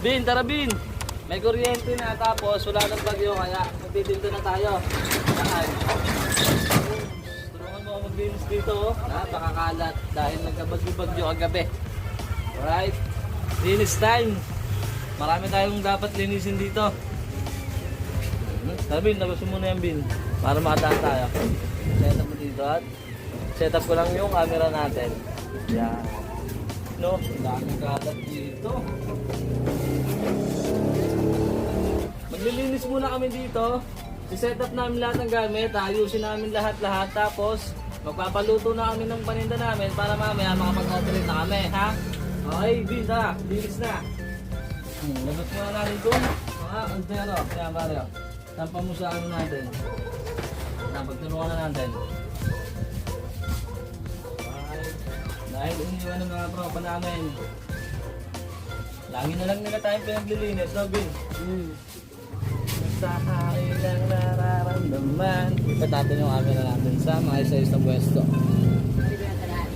Bin, tara Bin. May kuryente na tapos wala nang bagyo kaya magtitinda na tayo. Saan? Tulungan mo ako maglinis dito. oh. Napakakalat dahil nagkabagyo-bagyo kagabi. Alright. Linis time. Marami tayong dapat linisin dito. Tara Bin, labas mo muna yan Bin. Para makadaan tayo. Set up mo dito at set up ko lang yung camera natin. Yan. No, daming kalat dito. Maglilinis muna kami dito. I-set up namin lahat ng gamit, ayusin namin lahat-lahat, tapos magpapaluto na kami ng paninda namin para mamaya makapag-operate na kami, ha? Okay, Bin, tara, linis na. Hmm, labas muna natin ito. Mga altero, kaya Mario. Tampa mo sa ano natin. Napagturuan na natin. Dahil iniwan ng mga tropa namin. Lagi na lang nila tayong pinaglilinis, no, Bin? Hmm. Sa akin lang nararamdaman. Ipat natin yung camera natin sa mga isa-isang pwesto. Hindi na talaan.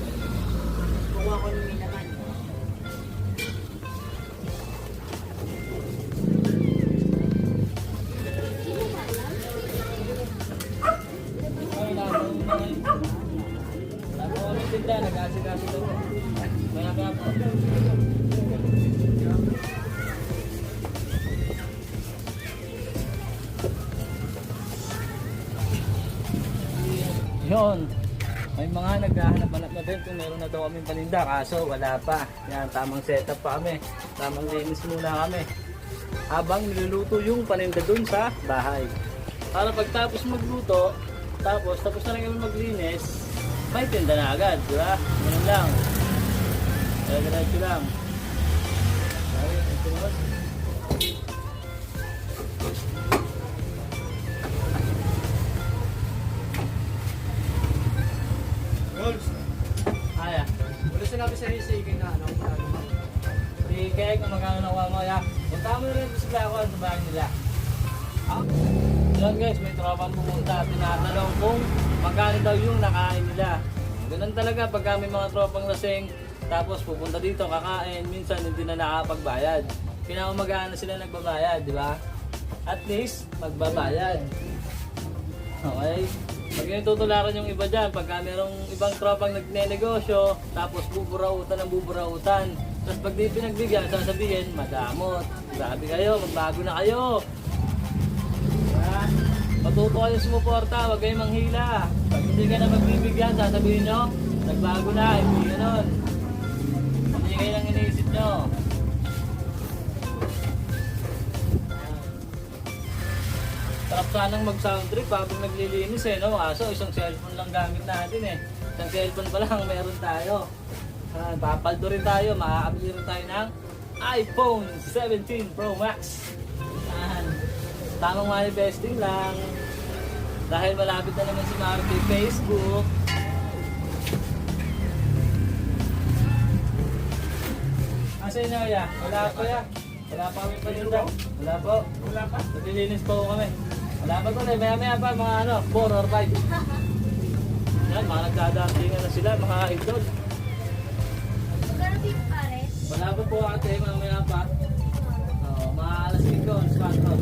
Kuha ko ng minaman. Ako kami tinda, nag-asikaso daw. Maya pa po. Yun. May mga naghahanap-hanap na din kung meron na daw kaming paninda. Kaso wala pa. Yan, tamang setup pa kami. Tamang linis muna kami. Habang niluluto yung paninda dun sa bahay. Para pagtapos magluto, tapos tapos na lang kami maglinis, may tinda na agad, di ba? Ganun lang. Diretso lang. Sorry, ito naman. Aya. Wala sinabi sa na ano, ano, Si Kek, kung magkano nakuha mo, ya. Punta mo rin sa Blackon sa bahay nila. Ah? Yan guys, may tropang pumunta. Tinatanong kung magkano daw yung nakain nila. Ganun talaga pagka may mga tropang lasing, tapos pupunta dito, kakain, minsan hindi na nakapagbayad. Pinakamagaan na sila nagbabayad, di ba? At least, magbabayad. Okay? Pag tutularan yung iba dyan, pagka merong ibang tropang nagnenegosyo, tapos buburautan ng buburautan. Tapos pag di pinagbigyan, sasabihin, madamot. Grabe kayo, magbago na kayo. Matuto kayo sumuporta, huwag kayong manghila. Pag hindi ka na magbibigyan, sasabihin nyo, nagbago na, hindi ganon. Hindi kayo lang iniisip nyo. Sarap sanang mag-sound trip habang naglilinis eh, no? Kaso isang cellphone lang gamit natin eh. Isang cellphone pa lang meron tayo. Ah, papaldo rin tayo, makakabili rin tayo ng iPhone 17 Pro Max. Yan. Tamang manifesting lang. Dahil malapit na naman si Marky Facebook. Asa yun ya? Wala pa ya. Wala pa kami paninda. Wala po. Wala pa. Naglilinis pa po kami. Wala pa eh. Maya maya pa mga ano, 4 or 5. Yan, mga nagdadatingan na sila, mga idol. Magkano pare? Wala pa po ate, mamaya pa. Oo, mga alas 5, alas 4,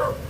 Go!